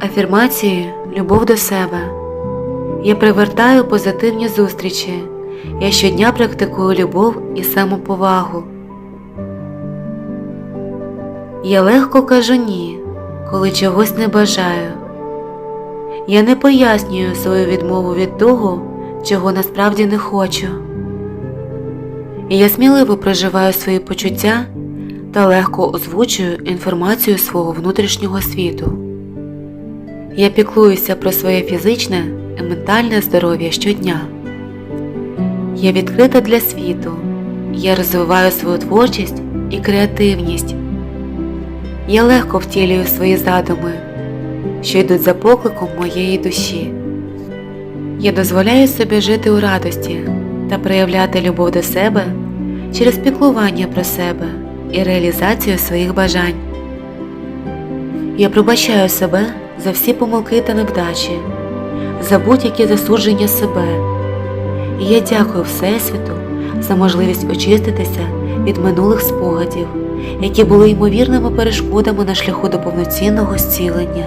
Афірмації любов до себе. Я привертаю позитивні зустрічі. Я щодня практикую любов і самоповагу. Я легко кажу ні, коли чогось не бажаю. Я не пояснюю свою відмову від того, чого насправді не хочу. І я сміливо проживаю свої почуття та легко озвучую інформацію свого внутрішнього світу. Я піклуюся про своє фізичне і ментальне здоров'я щодня. Я відкрита для світу. Я розвиваю свою творчість і креативність. Я легко втілюю свої задуми, що йдуть за покликом моєї душі. Я дозволяю собі жити у радості та проявляти любов до себе через піклування про себе і реалізацію своїх бажань. Я пробачаю себе за всі помилки та невдачі, за будь-які засудження себе. І я дякую Всесвіту за можливість очиститися від минулих спогадів, які були ймовірними перешкодами на шляху до повноцінного зцілення.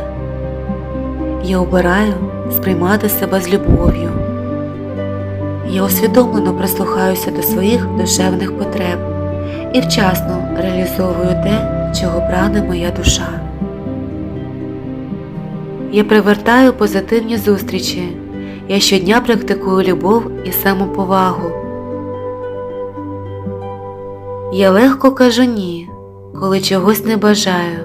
Я обираю сприймати себе з любов'ю. Я усвідомлено прислухаюся до своїх душевних потреб і вчасно реалізовую те, чого прагне моя душа. Я привертаю позитивні зустрічі. Я щодня практикую любов і самоповагу. Я легко кажу ні, коли чогось не бажаю.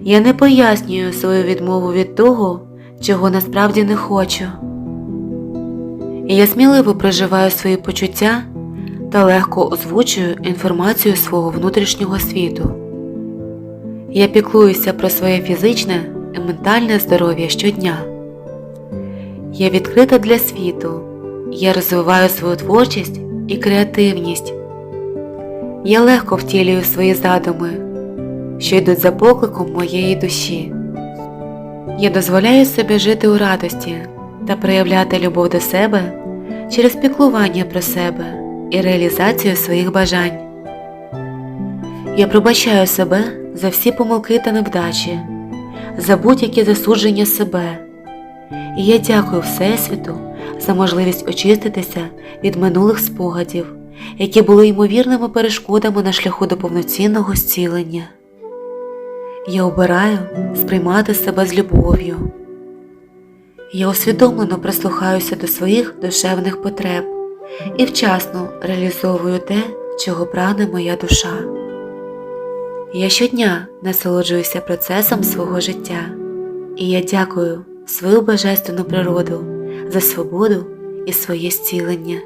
Я не пояснюю свою відмову від того, чого насправді не хочу. Я сміливо проживаю свої почуття та легко озвучую інформацію свого внутрішнього світу. Я піклуюся про своє фізичне і ментальне здоров'я щодня. Я відкрита для світу. Я розвиваю свою творчість і креативність. Я легко втілюю свої задуми, що йдуть за покликом моєї душі. Я дозволяю собі жити у радості та проявляти любов до себе через піклування про себе і реалізацію своїх бажань. Я пробачаю себе за всі помилки та невдачі, за будь-які засудження себе. І я дякую Всесвіту за можливість очиститися від минулих спогадів, які були ймовірними перешкодами на шляху до повноцінного зцілення. Я обираю сприймати себе з любов'ю. Я усвідомлено прислухаюся до своїх душевних потреб і вчасно реалізовую те, чого прагне моя душа. Я щодня насолоджуюся процесом свого життя, і я дякую свою божественну природу за свободу і своє зцілення.